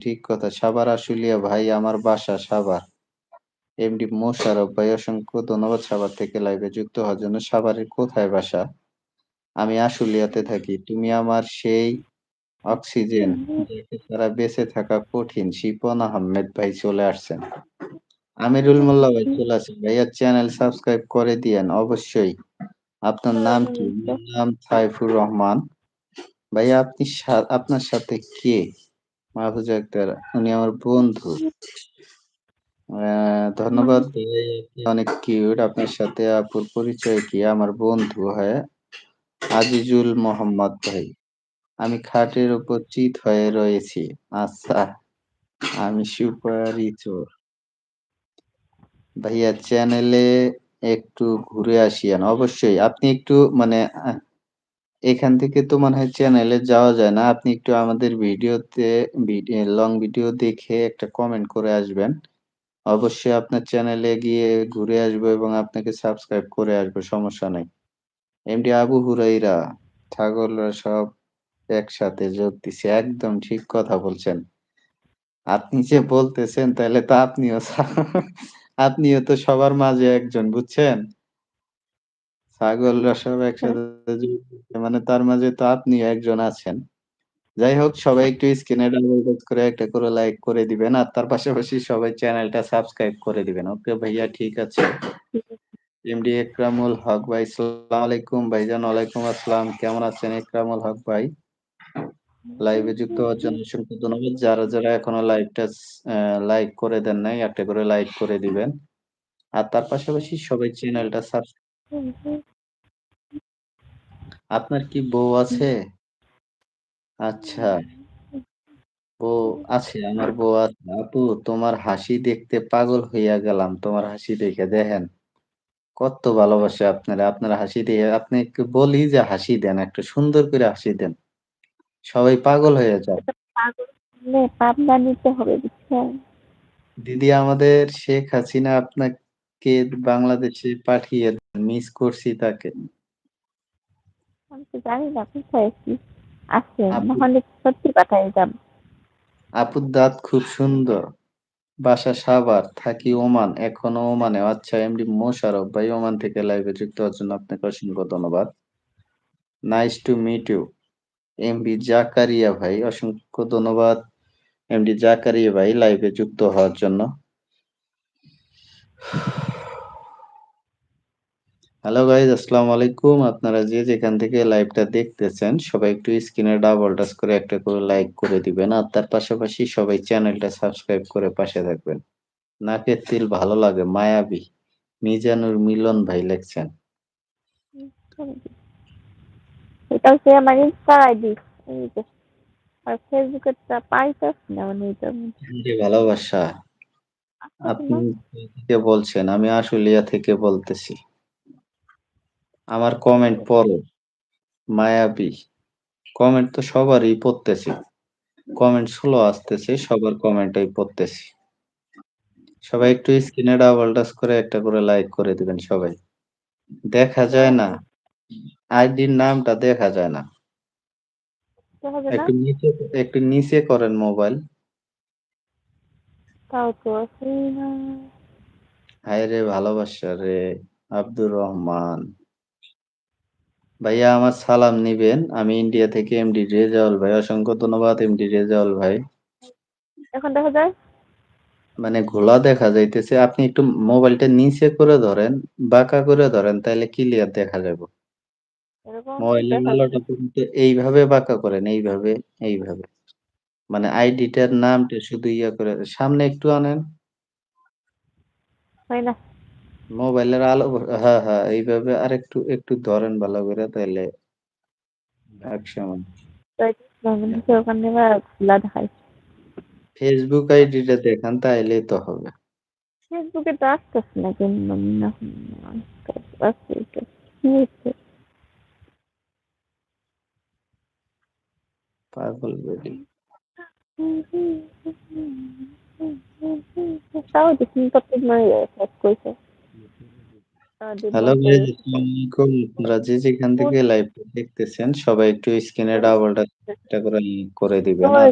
ঠিক কথা। সাভার আশুলিয়া ভাই আমার বাসা সাভার। এমডি মোশারফ ভাই অসংখ্য ধন্যবাদ সাভার থেকে লাইভে যুক্ত হওয়ার জন্য। সাভারের কোথায় বাসা? আমি আশুলিয়াতে থাকি। তুমি আমার সেই অক্সিজেন তারা বেঁচে থাকা কঠিন। শিপন আহমেদ ভাই চলে আসছেন। আমিরুল মোল্লা ভাই চলে আসছেন। ভাইয়া চ্যানেল সাবস্ক্রাইব করে দিয়েন অবশ্যই। আপনার নাম কি? নাম সাইফুর রহমান। ভাইয়া আপনি আপনার সাথে কে? মাহফুজা আক্তার উনি আমার বন্ধু। ধন্যবাদ অনেক কিউট। আপনার সাথে আপুর পরিচয় কি? আমার বন্ধু হয় আজিজুল মোহাম্মদ ভাই। আমি খাটের উপর চিত হয়ে রয়েছি। আচ্ছা, আমি সুপারি চোর। ভাইয়া চ্যানেলে একটু ঘুরে আসিয়েন। অবশ্যই আপনি একটু মানে এখান থেকে তো মনে হয় চ্যানেলে যাওয়া যায় না। আপনি একটু আমাদের ভিডিওতে ভিডি লং ভিডিও দেখে একটা কমেন্ট করে আসবেন। অবশ্যই আপনার চ্যানেলে গিয়ে ঘুরে আসব এবং আপনাকে সাবস্ক্রাইব করে আসব, সমস্যা নাই। এমডি আবু হুরাইরা, ছাগলরা সব একসাথে যোগ দিছে। একদম ঠিক কথা বলছেন। আপনি যে বলতেছেন তাহলে তো আপনিও আপনিও তো সবার মাঝে একজন, বুঝছেন? ছাগলরা সব একসাথে মানে তার মাঝে তো আপনি একজন আছেন। যাই হোক সবাই একটু স্ক্রিনে ডাবল টাচ করে একটা করে লাইক করে দিবেন। আর তার পাশাপাশি সবাই চ্যানেলটা সাবস্ক্রাইব করে দিবেন। ওকে ভাইয়া ঠিক আছে। এমডি একরামুল হক ভাই সালাম আলাইকুম ভাইজান ওয়ালাইকুম আসসালাম। কেমন আছেন একরামুল হক ভাই? লাইভে যুক্ত হওয়ার জন্য অসংখ্য ধন্যবাদ। যারা, যারা এখনও লাইভটা লাইক করে দেন নাই একটা করে লাইক করে দিবেন। আর তার পাশাপাশি সবাই চ্যানেলটা সাবস আপনার কি বউ আছে? আচ্ছা। বউ আছে, আমার বউ আছে। আপু তোমার হাসি দেখতে পাগল হইয়া গেলাম। তোমার হাসি দেখে দেখেন। কত ভালোবাসে আপনারে। আপনার হাসি দিয়ে আপনাকে বলি যে হাসি দেন। একটা সুন্দর করে হাসি দেন। সবাই পাগল হয়ে যায়। পাবনা নিতে হবে দিদি আমাদের শেখ হাসিনা আপনাকে বাংলাদেশে পাঠিয়ে দেন। মিস করছি তাকে। আমি তো জানি না কোথায় কি আছে। আপু নাহলে সত্যি পাঠায়ে যাব। আপুর দাঁত খুব সুন্দর। বাসা সাভার, থাকি ওমান। এখনও ওমানে। আচ্ছা এমডি মোশারফ ভাই ওমান থেকে লাইভে যুক্ত হওয়ার জন্য আপনাকে অসংখ্য ধন্যবাদ। Nice to meet you. MD Zakaria ভাই অসংখ্য ধন্যবাদ। এমডি জাকারিয়া ভাই লাইভে যুক্ত হওয়ার জন্য। হ্যালো গাইস আসসালামু আলাইকুম। আপনারা যে যেখান থেকে লাইভটা দেখতেছেন সবাই একটু স্ক্রিনে ডাবল টাচ করে একটা করে লাইক করে দিবেন। আর তার পাশাপাশি সবাই চ্যানেলটা সাবস্ক্রাইব করে পাশে থাকবেন। নাকের তিল ভালো লাগে মায়াবী। মিজানুর মিলন ভাই লিখছেন। এটা হচ্ছে আমার ইনস্টার আইডি। আর ফেসবুকেরটা পাইতাছি না মানে। জি ভালোবাসা। আপনি না? থেকে বলছেন? আমি আশুলিয়া থেকে বলতেছি। আমার কমেন্ট পড়ো। মায়াবী। কমেন্ট তো সবারই পড়তেছি। কমেন্ট স্লো আসতেছে। সবার কমেন্টই পড়তেছি। সবাই একটু স্ক্রিনে ডাবল টাচ করে একটা করে লাইক করে দিবেন সবাই। দেখা যায় না। আইডির নামটা দেখা যায় না। একটু নিচে একটু নিচে করেন মোবাইল। না। হায়রে ভালোবাসা রে! আব্দুর রহমান। ভাইয়া আমার সালাম নিবেন। আমি ইন্ডিয়া থেকে এমডি রেজাউল ভাই। অসংখ্য ধন্যবাদ এমডি রেজাউল ভাই। এখন দেখা যায়? মানে ঘোলা দেখা যাইতেছে। আপনি একটু মোবাইলটা নিচে করে ধরেন, বাঁকা করে ধরেন তাইলে ক্লিয়ার দেখা যাবে। এরকম মোবাইলের আলোটা কিন্তু এইভাবে বাঁকা করেন, এইভাবে, এইভাবে। মানে আইডিটার নামটা শুধু ইয়া করে সামনে একটু আনেন। হয় না। মোবাইলের আলো হ্যাঁ, হ্যাঁ এইভাবে আরেকটু একটু ধরেন ভালো করে তাইলে একসময় তাই নিচে ওখানে বা খোলা দেখায়। ফেসবুক আইডিটা দেখান তাইলেই তো হবে। ফেসবুকে তো আসতেছে না কেন না আসছে এটা। কি হচ্ছে? পাগল বেডি। তাও দেখি কত মানে শেষ করছে। হ্যালো গাইস আসসালামু। আপনারা যে যেখান থেকে লাইভ দেখতেছেন সবাই একটু স্ক্রিনে ডাবল টাচ একটা করে করে দিবেন। আর